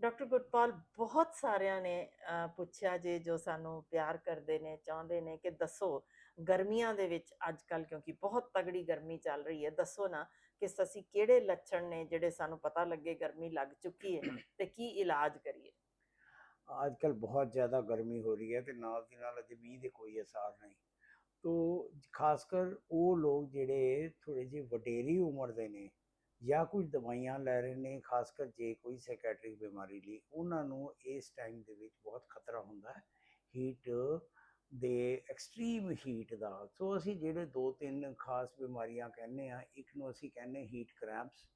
Doctor Gurpal ਬਹੁਤ ਸਾਰਿਆਂ ਨੇ ਪੁੱਛਿਆ ਜੇ ਜੋ ਸਾਨੂੰ ਪਿਆਰ ਕਰਦੇ ਨੇ ਚਾਹੁੰਦੇ ਨੇ ਕਿ ਦੱਸੋ ਗਰਮੀਆਂ ਦੇ ਵਿੱਚ ਅੱਜ ਕੱਲ ਕਿਉਂਕਿ ਬਹੁਤ ਤਗੜੀ ਗਰਮੀ ਚੱਲ ਰਹੀ ਹੈ ਦੱਸੋ ਨਾ ਕਿ ਅਸੀਂ ਕਿਹੜੇ ਲੱਛਣ ਨੇ ਜਿਹੜੇ ਸਾਨੂੰ ਪਤਾ ਲੱਗੇ ਗਰਮੀ ਲੱਗ ਚੁੱਕੀ ਹੈ ਤੇ ਕੀ ਇਲਾਜ ਕਰੀਏ? ਅੱਜ ਕੱਲ ਬਹੁਤ ਜ਼ਿਆਦਾ ਗਰਮੀ ਹੋ ਰਹੀ ਹੈ ਤੇ ਨਾਲ ਦੀ ਨਾਲ ਅਜੇ ਮੀਂਹ ਦੇ ਕੋਈ ਅਸਰ ਨਹੀਂ। ਤੋ ਖਾਸ ਕਰ ਉਹ ਲੋਕ ਜਿਹੜੇ ਥੋੜੇ ਜਿਹੇ ਵਡੇਰੀ ਉਮਰ ਦੇ ਨੇ ਜਾਂ ਕੁਝ ਦਵਾਈਆਂ ਲੈ ਰਹੇ ਨੇ, ਖਾਸ ਕਰ ਜੇ ਕੋਈ ਸਾਈਕੈਟ੍ਰਿਕ ਬਿਮਾਰੀ ਲਈ, ਉਹਨਾਂ ਨੂੰ ਇਸ ਟਾਈਮ ਦੇ ਵਿੱਚ ਬਹੁਤ ਖਤਰਾ ਹੁੰਦਾ ਹੈ ਹੀਟ ਦੇ ਐਕਸਟ੍ਰੀਮ ਹੀਟ ਦਾ। ਸੋ ਅਸੀਂ ਜਿਹੜੇ ਦੋ ਤਿੰਨ ਖਾਸ ਬਿਮਾਰੀਆਂ ਕਹਿੰਦੇ ਆ ਇੱਕ ਨੂੰ ਅਸੀਂ ਕਹਿੰਦੇ ਹੀਟ ਕ੍ਰੈਂਪਸ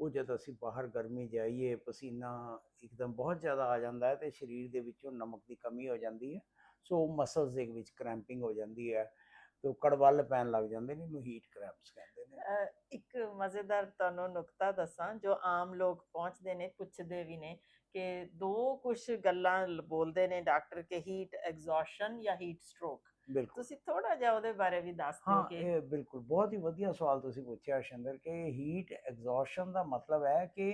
ਉਹ ਜਦ ਅਸੀਂ ਬਾਹਰ ਗਰਮੀ ਜਾਈਏ, ਪਸੀਨਾ ਇੱਕਦਮ ਬਹੁਤ ਜ਼ਿਆਦਾ ਆ ਜਾਂਦਾ ਹੈ ਤੇ ਸਰੀਰ ਦੇ ਵਿੱਚੋਂ ਨਮਕ ਦੀ ਕਮੀ ਹੋ ਜਾਂਦੀ ਹੈ। ਸੋ ਮਸਲਸ ਦੇ ਵਿੱਚ ਕ੍ਰੈਂਪਿੰਗ ਹੋ ਜਾਂਦੀ ਹੈ। ਤੇ ਕੜਵੱਲ ਪੈਣ ਲੱਗ ਜਾਂਦੇ ਨੇ ਇਹਨੂੰ ਹੀਟ ਕ੍ਰੈਂਪਸ ਕਹਿੰਦੇ ਨੇ। ਇੱਕ ਮਜ਼ੇਦਾਰ ਤੁਹਾਨੂੰ ਨੁਕਤਾ ਦੱਸਾਂ ਜੋ ਆਮ ਲੋਕ ਪਹੁੰਚਦੇ ਨੇ ਪੁੱਛਦੇ ਵੀ ਨੇ ਕਿ ਦੋ ਕੁਝ ਗੱਲਾਂ ਬੋਲਦੇ ਨੇ ਡਾਕਟਰ ਕਿ ਹੀਟ ਐਗਜ਼ੌਸ਼ਨ ਜਾਂ ਹੀਟ ਸਟ੍ਰੋਕ ਤੁਸੀਂ ਥੋੜਾ ਜਿਹਾ ਉਹਦੇ ਬਾਰੇ ਵੀ ਦੱਸ ਦਿਓ ਹਾਂ ਕਿ ਇਹ ਬਿਲਕੁਲ ਬਹੁਤ ਹੀ ਵਧੀਆ ਸਵਾਲ ਤੁਸੀਂ ਪੁੱਛਿਆ ਸ਼ਿੰਦਰ ਕਿ ਹੀਟ ਐਗਜ਼ੌਸ਼ਨ ਦਾ ਮਤਲਬ ਹੈ ਕਿ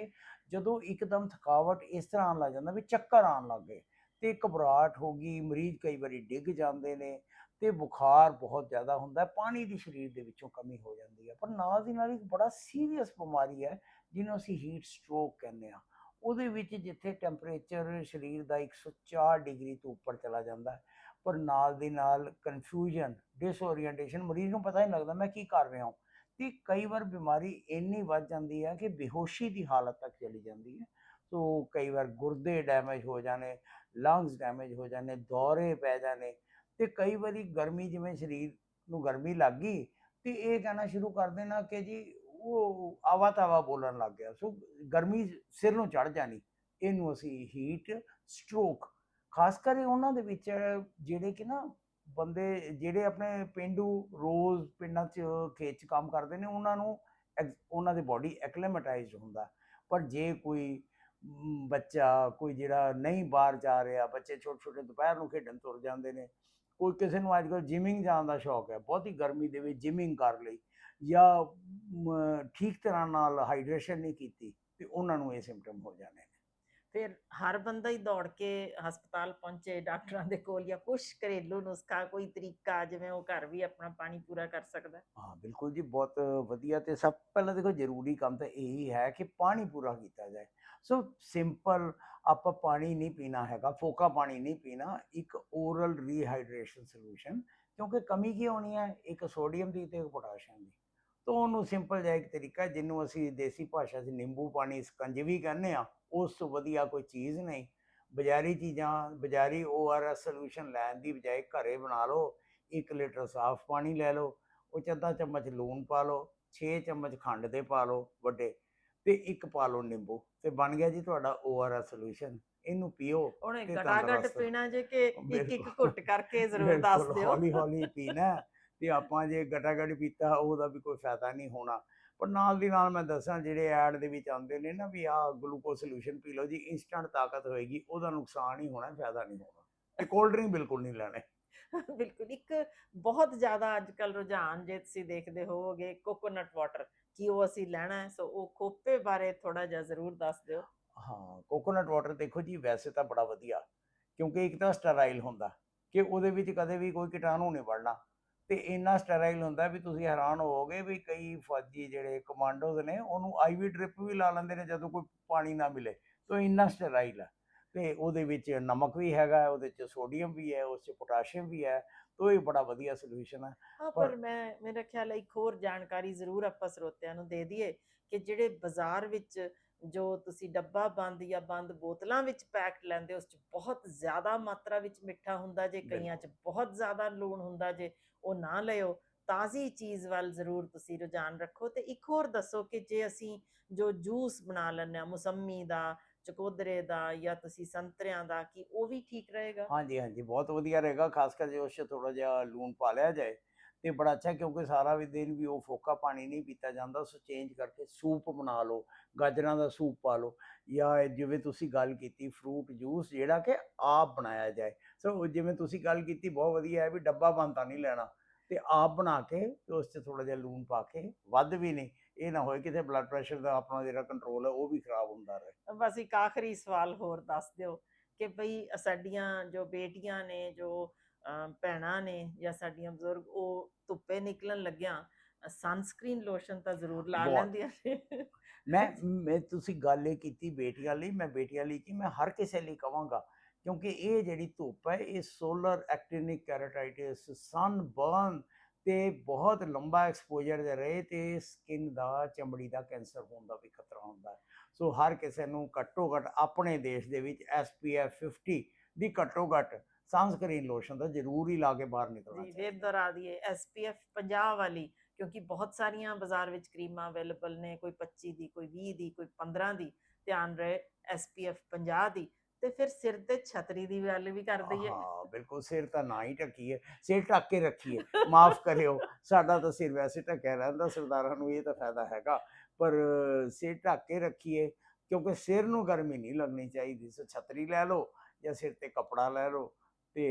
ਜਦੋਂ ਇੱਕਦਮ ਥਕਾਵਟ ਇਸ ਤਰ੍ਹਾਂ ਆਉਣ ਲੱਗ ਜਾਂਦਾ ਵੀ ਚੱਕਰ ਆਉਣ ਲੱਗ ਗਏ ਤੇ ਘਬਰਾਹਟ ਹੋ ਗਈ ਮਰੀਜ਼ ਕਈ ਵਾਰੀ ਡਿੱਗ ਜਾਂਦੇ ਨੇ ਤੇ ਬੁਖਾਰ ਬਹੁਤ ਜ਼ਿਆਦਾ ਹੁੰਦਾ ਹੈ, ਪਾਣੀ ਦੀ ਸਰੀਰ ਦੇ ਵਿੱਚੋਂ ਕਮੀ ਹੋ ਜਾਂਦੀ ਹੈ। ਪਰ ਨਾਲ ਦੀ ਨਾਲ ਇੱਕ ਬੜਾ ਸੀਰੀਅਸ ਬਿਮਾਰੀ ਹੈ, ਜਿਹਨੂੰ ਅਸੀਂ ਹੀਟ ਸਟ੍ਰੋਕ ਕਹਿੰਦੇ ਆ ਉਹਦੇ ਵਿੱਚ ਜਿੱਥੇ ਟੈਂਪਰੇਚਰ ਸਰੀਰ ਦਾ 104 ਡਿਗਰੀ ਤੋਂ ਉੱਪਰ ਚਲਾ ਜਾਂਦਾ ਹੈ, ਪਰ ਨਾਲ ਦੀ ਨਾਲ ਕਨਫਿਊਜ਼ਨ ਡਿਸਓਰੀਐਂਟੇਸ਼ਨ ਮਰੀਜ਼ ਨੂੰ ਪਤਾ ਹੀ ਨਹੀਂ ਲੱਗਦਾ ਮੈਂ ਕੀ ਕਰ ਰਿਹਾ ਹਾਂ। ਤੇ ਕਈ ਵਾਰ ਬਿਮਾਰੀ ਇੰਨੀ ਵੱਧ ਜਾਂਦੀ ਹੈ ਕਿ ਬੇਹੋਸ਼ੀ ਦੀ ਹਾਲਤ ਤੱਕ ਚਲੀ ਜਾਂਦੀ ਹੈ। ਸੋ ਕਈ ਵਾਰ ਗੁਰਦੇ ਡੈਮੇਜ ਹੋ ਜਾਣੇ ਲੰਗਸ ਡੈਮੇਜ ਹੋ ਜਾਣੇ, ਦੌਰੇ ਪੈ ਜਾਣੇ ਤੇ ਕਈ ਵਾਰੀ ਗਰਮੀ ਜਿਵੇਂ ਸਰੀਰ ਨੂੰ ਗਰਮੀ ਲੱਗ ਗਈ ਤੇ ਇਹ ਕਹਿਣਾ ਸ਼ੁਰੂ ਕਰ ਦੇਣਾ ਕਿ ਜੀ ਉਹ ਆਵਾ ਤਾਵਾ ਬੋਲਣ ਲੱਗ ਗਿਆ। ਸੋ ਗਰਮੀ ਸਿਰ ਨੂੰ ਚੜ ਜਾਣੀ, ਇਹਨੂੰ ਅਸੀਂ ਹੀਟ ਸਟ੍ਰੋਕ ਖਾਸ ਕਰ ਉਹਨਾਂ ਦੇ ਵਿੱਚ ਜਿਹੜੇ ਕਿ ਨਾ ਬੰਦੇ ਜਿਹੜੇ ਆਪਣੇ ਪਿੰਡੂ ਰੋਜ਼ ਪਿੰਡਾਂ 'ਚ ਖੇਤ 'ਚ ਕੰਮ ਕਰਦੇ ਨੇ, ਉਹਨਾਂ ਨੂੰ ਐਕ- ਉਹਨਾਂ ਦੇ ਬਾਡੀ ਐਕਲੇਮੇਟਾਈਜ਼ਡ ਹੁੰਦਾ। ਪਰ ਜੇ ਕੋਈ ਬੱਚਾ, ਕੋਈ ਜਿਹੜਾ ਨਹੀਂ ਬਾਹਰ ਜਾ ਰਿਹਾ, ਬੱਚੇ ਛੋਟੇ ਛੋਟੇ ਦੁਪਹਿਰ ਨੂੰ ਖੇਡਣ ਤੁਰ ਜਾਂਦੇ ਨੇ ਕੋਈ ਕਿਸੇ ਨੂੰ ਅੱਜ ਕੱਲ੍ਹ ਜਿਮਿੰਗ ਜਾਣ ਦਾ ਸ਼ੌਕ ਹੈ ਬਹੁਤੀ ਗਰਮੀ ਦੇ ਵਿੱਚ ਜਿਮਿੰਗ ਕਰ ਲਈ ਜਾਂ ਠੀਕ ਤਰ੍ਹਾਂ ਨਾਲ ਹਾਈਡਰੇਸ਼ਨ ਨਹੀਂ ਕੀਤੀ ਤੇ ਉਹਨਾਂ ਨੂੰ ਇਹ ਸਿੰਪਟਮ ਹੋ ਜਾਣੇ ਨੇ ਫਿਰ ਹਰ ਬੰਦਾ ਹੀ ਦੌੜ ਕੇ ਹਸਪਤਾਲ ਪਹੁੰਚੇ ਡਾਕਟਰਾਂ ਦੇ ਕੋਲ ਜਾਂ ਕੁਝ ਘਰੇਲੂ ਨੁਸਖਾ ਕੋਈ ਤਰੀਕਾ ਜਿਵੇਂ ਉਹ ਘਰ ਵੀ ਆਪਣਾ ਪਾਣੀ ਪੂਰਾ ਕਰ ਸਕਦਾ? ਹਾਂ ਬਿਲਕੁਲ ਜੀ ਬਹੁਤ ਵਧੀਆ ਤੇ ਸਭ ਪਹਿਲਾਂ ਦੇਖੋ ਜ਼ਰੂਰੀ ਕੰਮ ਤਾਂ ਇਹੀ ਹੈ ਕਿ ਪਾਣੀ ਪੂਰਾ ਕੀਤਾ ਜਾਏ ਸੋ ਸਿੰਪਲ ਆਪਾਂ ਪਾਣੀ ਨਹੀਂ ਪੀਣਾ ਹੈਗਾ, ਫੋਕਾ ਪਾਣੀ ਨਹੀਂ ਪੀਣਾ, ਇੱਕ ਓਰਲ ਰੀਹਾਈਡਰੇਸ਼ਨ ਸੋਲੂਸ਼ਨ, ਕਿਉਂਕਿ ਕਮੀ ਕੀ ਹੋਣੀ ਹੈ? ਇੱਕ ਸੋਡੀਅਮ ਦੀ ਤੇ ਇੱਕ ਪੋਟਾਸ਼ੀਅਮ ਦੀ। ਤਾਂ ਉਹਨੂੰ ਸਿੰਪਲ ਜਿਹਾ ਇੱਕ ਤਰੀਕਾ ਜਿਹਨੂੰ ਅਸੀਂ ਦੇਸੀ ਭਾਸ਼ਾ 'ਚ ਨਿੰਬੂ ਪਾਣੀ, ਸਕੰਜ ਵੀ ਕਹਿੰਦੇ ਆ ਉਸ ਤੋਂ ਵਧੀਆ ਕੋਈ ਚੀਜ਼ ਨਹੀਂ। ਬਜ਼ਾਰੀ ਚੀਜ਼ਾਂ, ਬਾਜ਼ਾਰੀ ORS ਸੋਲੂਸ਼ਨ ਲੈਣ ਦੀ ਬਜਾਏ ਘਰੇ ਬਣਾ ਲਓ 1 ਲੀਟਰ ਸਾਫ਼ ਪਾਣੀ ਲੈ ਲਓ, ਉਹ 'ਚ ਅੱਧਾ ਚਮਚ ਲੂਣ ਪਾ ਲਓ 6 ਚਮਚ ਖੰਡ ਦੇ ਪਾ ਲਓ ਵੱਡੇ। ਤੇ ਇੱਕ ਪਾ ਲਓ ਨਿੰਬੂ ਤੇ ਬਣ ਗਿਆ ਜੀ ਤੁਹਾਡਾ ORS ਸੋਲੂਸ਼ਨ ਇਹਨੂੰ ਪੀਓ ਉਹਨੇ ਤੰਦਰੁਸਤ। ਪੀਣਾ ਜੇ ਕਿ ਇੱਕ ਇੱਕ। ਘੁੱਟ ਕਰਕੇ ਜ਼ਰੂਰ ਦੱਸ ਦਿਓ। ਹੌਲੀ ਹੌਲੀ ਪੀਣਾ ਤੇ ਆਪਾਂ ਜੇ ਗਟਾਗਟ ਪੀਤਾ ਉਹਦਾ ਵੀ ਕੋਈ ਫਾਇਦਾ ਨਹੀਂ ਹੋਣਾ। ਪਰ ਨਾਲ ਦੀ ਨਾਲ ਮੈਂ ਦੱਸਾਂ ਜਿਹੜੇ ਐਡ ਦੇ ਵਿੱਚ ਆਉਂਦੇ ਨੇ ਨਾ ਵੀ ਆਹ ਗਲੂਕੋਜ਼ ਸੋਲੂਸ਼ਨ ਪੀ ਲਓ ਜੀ ਇਨਸਟੈਂਟ ਤਾਕਤ ਹੋਏਗੀ ਉਹਦਾ ਨੁਕਸਾਨ ਹੀ ਹੋਣਾ ਫਾਇਦਾ ਨਹੀਂ ਹੋਣਾ। ਤੇ ਕੋਲਡ ਡਰਿੰਕ ਬਿਲਕੁਲ ਨਹੀਂ ਲੈਣੇ। ਬਿਲਕੁਲ ਇੱਕ ਬਹੁਤ ਜ਼ਿਆਦਾ ਅੱਜ ਕੱਲ ਰੁਝਾਨ ਜੇ ਤੁਸੀਂ ਦੇਖਦੇ ਹੋਵੋਗੇ ਕੋਕੋਨਟ ਵਾਟਰ ਕੀ ਉਹ ਅਸੀਂ ਲੈਣਾ ਹੈ, ਸੋ ਉਹ ਖੋਪੇ ਬਾਰੇ ਥੋੜਾ ਜਿਹਾ ਜ਼ਰੂਰ ਦੱਸ ਦਿਓ। ਹਾਂ ਕੋਕੋਨਟ ਵਾਟਰ ਦੇਖੋ ਜੀ, ਵੈਸੇ ਤਾਂ ਬੜਾ ਵਧੀਆ, ਕਿਉਂਕਿ ਇੱਕ ਤਾਂ ਸਟਰਾਈਲ ਹੁੰਦਾ, ਕਿ ਉਹਦੇ ਵਿੱਚ ਕਦੇ ਵੀ ਕੋਈ ਕੀਟਾਣੂ ਨਹੀਂ ਵੜਨਾ। ਤੇ ਇੰਨਾ ਸਟਰਾਈਲ ਹੁੰਦਾ ਵੀ ਤੁਸੀਂ ਹੈਰਾਨ ਹੋਵੋਗੇ ਵੀ ਕਈ ਫੌਜੀ ਜਿਹੜੇ ਕਮਾਂਡੋਜ਼ ਨੇ, ਉਹਨੂੰ ਆਈਵੀ ਡ੍ਰਿਪ ਵੀ ਲਾ ਲੈਂਦੇ ਨੇ ਜਦੋਂ ਕੋਈ ਪਾਣੀ ਨਾ ਮਿਲੇ, ਤਾਂ ਇੰਨਾ ਸਟਰਾਈਲ ਹੈ ਤੇ ਉਹਦੇ ਵਿੱਚ ਨਮਕ ਵੀ ਹੈਗਾ ਉਹਦੇ ਚ ਸੋਡੀਅਮ ਵੀ ਹੈ ਉਸ ਚ ਪੋਟਾਸ਼ੀਅਮ ਵੀ ਹੈ ਤਾਂ ਇਹ ਬੜਾ ਵਧੀਆ ਸੋਲੂਸ਼ਨ ਹੈ। ਹਾਂ ਪਰ- ਮੈਂ ਮੇਰਾ ਖਿਆਲ ਹੈ ਇੱਕ ਹੋਰ ਜਾਣਕਾਰੀ ਜ਼ਰੂਰ ਆਪਾਂ ਸਰੋਤਿਆਂ ਨੂੰ ਦੇ ਦਈਏ ਕਿ ਜਿਹੜੇ ਬਾਜ਼ਾਰ ਵਿੱਚ ਜੋ ਤੁਸੀਂ ਡੱਬਾ ਬੰਦ ਜਾਂ ਬੰਦ ਬੋਤਲਾਂ ਵਿੱਚ ਪੈਕਟ ਲੈਂਦੇ ਉਸ 'ਚ ਬਹੁਤ ਜ਼ਿਆਦਾ ਮਾਤਰਾ ਵਿੱਚ ਮਿੱਠਾ ਹੁੰਦਾ ਜੇ ਕਈਆਂ 'ਚ ਬਹੁਤ ਜ਼ਿਆਦਾ ਲੂਣ ਹੁੰਦਾ ਜੇ ਉਹ ਨਾ ਲਿਓ ਤਾਜ਼ੀ ਚੀਜ਼ ਵੱਲ ਜ਼ਰੂਰ ਤੁਸੀਂ ਰੁਝਾਨ ਰੱਖੋ। ਤੇ ਇੱਕ ਹੋਰ ਦੱਸੋ ਕਿ ਜੇ ਅਸੀਂ ਜੋ ਜੂਸ ਬਣਾ ਲੈਂਦੇ ਆ ਮੁਸੰਮੀ ਦਾ ਚਕੋਦਰੇ ਦਾ ਜਾਂ ਤੁਸੀਂ ਸੰਤਰਿਆਂ ਦਾ, ਕੀ ਉਹ ਵੀ ਠੀਕ ਰਹੇਗਾ? ਹਾਂਜੀ ਹਾਂਜੀ, ਬਹੁਤ ਵਧੀਆ ਰਹੇਗਾ, ਖਾਸ ਕਰ ਜੇ ਉਸ 'ਚ ਥੋੜਾ ਜਿਹਾ ਲੂਣ ਪਾ ਲਿਆ ਜਾਏ ਤੇ ਬੜਾ ਅੱਛਾ ਕਿਉਂਕਿ ਸਾਰਾ ਵੀ ਦਿਨ ਵੀ ਉਹ ਫੋਕਾ ਪਾਣੀ ਨਹੀਂ ਪੀਤਾ ਜਾਂਦਾ ਸੋ ਚੇਂਜ ਕਰਕੇ ਸੂਪ ਬਣਾ ਲਓ, ਗਾਜਰਾਂ ਦਾ ਸੂਪ ਪਾ ਲਓ ਜਾਂ ਜਿਵੇਂ ਤੁਸੀਂ ਗੱਲ ਕੀਤੀ ਫਰੂਟ ਜੂਸ ਜਿਹੜਾ ਕਿ ਆਪ ਬਣਾਇਆ ਜਾਏ। ਸੋ ਜਿਵੇਂ ਤੁਸੀਂ ਗੱਲ ਕੀਤੀ, ਬਹੁਤ ਵਧੀਆ ਹੈ ਵੀ ਡੱਬਾ ਬੰਦ ਤਾਂ ਨਹੀਂ ਲੈਣਾ। ਤੇ ਆਪ ਬਣਾ ਕੇ ਤੇ ਉਸ 'ਚ ਥੋੜਾ ਜਿਹਾ ਲੂਣ ਪਾ ਕੇ ਵੱਧ ਵੀ ਨਹੀਂ ਇਹ ਨਾ ਹੋਏ ਕਿਤੇ ਬਲੱਡ ਪ੍ਰੈਸ਼ਰ ਦਾ ਆਪਣਾ ਜਿਹੜਾ ਕੰਟਰੋਲ ਹੈ ਉਹ ਵੀ ਖਰਾਬ ਹੁੰਦਾ ਰਹੇ ਬਸ ਇੱਕ ਆਖਰੀ ਸਵਾਲ ਹੋਰ ਦੱਸ ਦਿਓ ਕਿ ਭਈ ਸਾਡੀਆਂ ਜੋ ਬੇਟੀਆਂ ਨੇ ਜੋ ਭੈਣਾਂ ਨੇ ਜਾਂ ਸਾਡੀਆਂ ਬਜ਼ੁਰਗ ਉਹ ਧੁੱਪੇ ਨਿਕਲਣ ਲੱਗਿਆਂ ਸਨਸਕ੍ਰੀਨ ਲੋਸ਼ਨ ਤਾਂ ਜ਼ਰੂਰ ਲਾ। ਲੈਂਦੀਆਂ ਨੇ ਮੈਂ ਮੈਂ ਤੁਸੀਂ ਗੱਲ ਇਹ ਕੀਤੀ ਬੇਟੀਆਂ ਲਈ ਮੈਂ ਬੇਟੀਆਂ ਲਈ ਕੀ ਮੈਂ ਹਰ ਕਿਸੇ ਲਈ ਕਵਾਂਗਾ ਕਿਉਂਕਿ ਇਹ ਜਿਹੜੀ ਧੁੱਪ ਹੈ ਇਹ ਸੋਲਰ ਐਕਟਿਨਿਕ ਕੈਰੇਟਾਈਟਿਸ ਸਨ ਬਰਨ ਤੇ ਬਹੁਤ ਲੰਬਾ ਐਕਸਪੋਜ਼ਰ ਦੇ ਰਹੇ ਤੇ ਸਕਿਨ ਦਾ ਚਮੜੀ ਦਾ ਕੈਂਸਰ ਹੋਣ ਦਾ ਵੀ ਖਤਰਾ ਹੁੰਦਾ ਹੈ। ਸੋ ਹਰ ਕਿਸੇ ਨੂੰ ਘੱਟੋ ਘੱਟ ਆਪਣੇ ਦੇਸ਼ ਦੇ ਵਿੱਚ SPF 50 ਦੀ ਘੱਟੋ ਘੱਟ ਸਨਸਕ੍ਰੀਨ ਲੋਸ਼ਨ ਦਾ ਜ਼ਰੂਰ ਹੀ ਲਾ ਕੇ ਬਾਹਰ ਨਿਕਲਣਾ ਜੀ ਚਾਹੀਦਾ। ਵੇਬ ਦੁਹਰਾ ਦਈਏ SPF 50 ਵਾਲੀ ਕਿਉਂਕਿ ਬਹੁਤ ਸਾਰੀਆਂ ਬਾਜ਼ਾਰ ਵਿੱਚ ਕਰੀਮਾਂ ਅਵੇਲੇਬਲ ਨੇ ਕੋਈ 25 ਦੀ ਕੋਈ 20 ਦੀ ਕੋਈ 15 ਦੀ ਧਿਆਨ ਰਹੇ SPF 50 ਦੀ। ਤੇ ਫਿਰ ਸਿਰ ਤੇ ਛਤਰੀ ਦੀ ਗੱਲ ਵੀ ਕਰ ਦਈਏ। ਹਾਂ ਬਿਲਕੁਲ ਸਿਰ ਤਾਂ ਨਾ ਹੀ ਢੱਕੀਏ ਸਿਰ ਢੱਕ ਕੇ ਰੱਖੀਏ ਮਾਫ ਕਰਿਓ। ਸਾਡਾ ਤਾਂ ਸਿਰ ਵੈਸੇ ਢੱਕਿਆ ਰਹਿੰਦਾ ਸਰਦਾਰਾਂ ਨੂੰ ਇਹ ਤਾਂ ਫਾਇਦਾ ਹੈਗਾ। ਪਰ ਸਿਰ ਢੱਕ ਕੇ ਰੱਖੀਏ ਕਿਉਂਕਿ ਸਿਰ ਨੂੰ ਗਰਮੀ ਨਹੀਂ ਲੱਗਣੀ ਚਾਹੀਦੀ। ਸੋ ਛਤਰੀ ਲੈ ਲਓ ਜਾਂ ਸਿਰ ਤੇ ਕਪੜਾ ਲੈ ਲਓ ਤੇ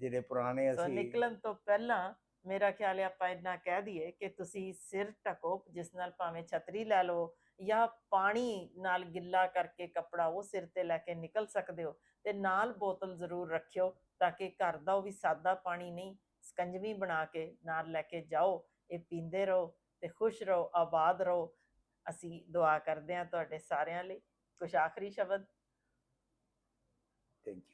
ਜਿਹੜੇ ਪੁਰਾਣੇ ਅਸੀਂ ਨਿਕਲਣ ਤੋਂ ਪਹਿਲਾਂ ਮੇਰਾ ਖਿਆਲ ਹੈ ਆਪਾਂ ਇੰਨਾ ਕਹਿ ਦਈਏ ਕਿ ਤੁਸੀਂ ਸਿਰ ਢਕੋ, ਜਿਸ ਨਾਲ ਭਾਵੇਂ ਛਤਰੀ ਲੈ ਲਓ ਜਾਂ ਪਾਣੀ ਨਾਲ ਗਿੱਲਾ ਕਰਕੇ ਕੱਪੜਾ ਉਹ ਸਿਰ ਤੇ ਲੈ ਕੇ ਨਿਕਲ ਸਕਦੇ ਹੋ ਤੇ ਨਾਲ ਬੋਤਲ ਜ਼ਰੂਰ ਰੱਖਿਓ ਤਾਂ ਕਿ ਘਰ ਦਾ ਉਹ ਵੀ ਸਾਦਾ ਪਾਣੀ ਨਹੀਂ ਸਕੰਜਵੀ ਬਣਾ ਕੇ ਨਾਲ ਲੈ ਕੇ ਜਾਓ, ਇਹ ਪੀਂਦੇ ਰਹੋ ਤੇ ਖੁਸ਼ ਰਹੋ, ਆਬਾਦ ਰਹੋ। ਅਸੀਂ ਦੁਆ ਕਰਦੇ ਹਾਂ ਤੁਹਾਡੇ ਸਾਰਿਆਂ ਲਈ। ਕੁਝ ਆਖਰੀ ਸ਼ਬਦ? Thank you